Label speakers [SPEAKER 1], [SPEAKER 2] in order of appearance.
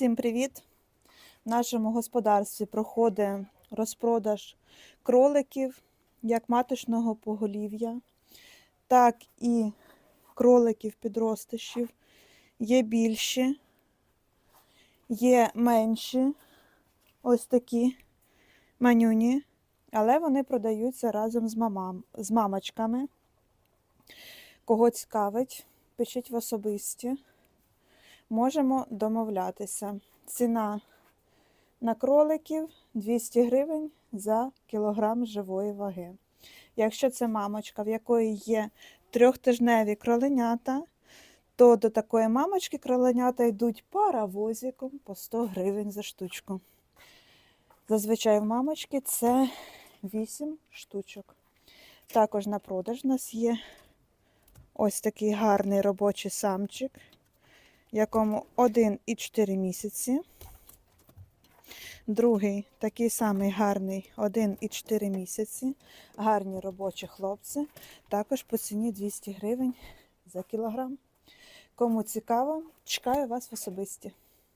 [SPEAKER 1] Всім привіт! В нашому господарстві проходить розпродаж кроликів як маточного поголів'я, так і кроликів підростишів. Є більші, є менші, ось такі манюні, але вони продаються разом з, мамам, з мамочками. Кого цікавить, пишіть в особисті можемо домовлятися. Ціна на кроликів 200 гривень за кілограм живої ваги. Якщо це мамочка, в якої є трьохтижневі кроленята, то до такої мамочки кроленята йдуть паровозиком по 100 гривень за штучку. Зазвичай в мамочки це 8 штучок. Також на продаж у нас є ось такий гарний робочий самчик якому 1,4 місяці. Другий такий самий гарний 1 і 4 місяці. Гарні робочі хлопці. Також по ціні 200 гривень за кілограм. Кому цікаво, чекаю вас в особисті.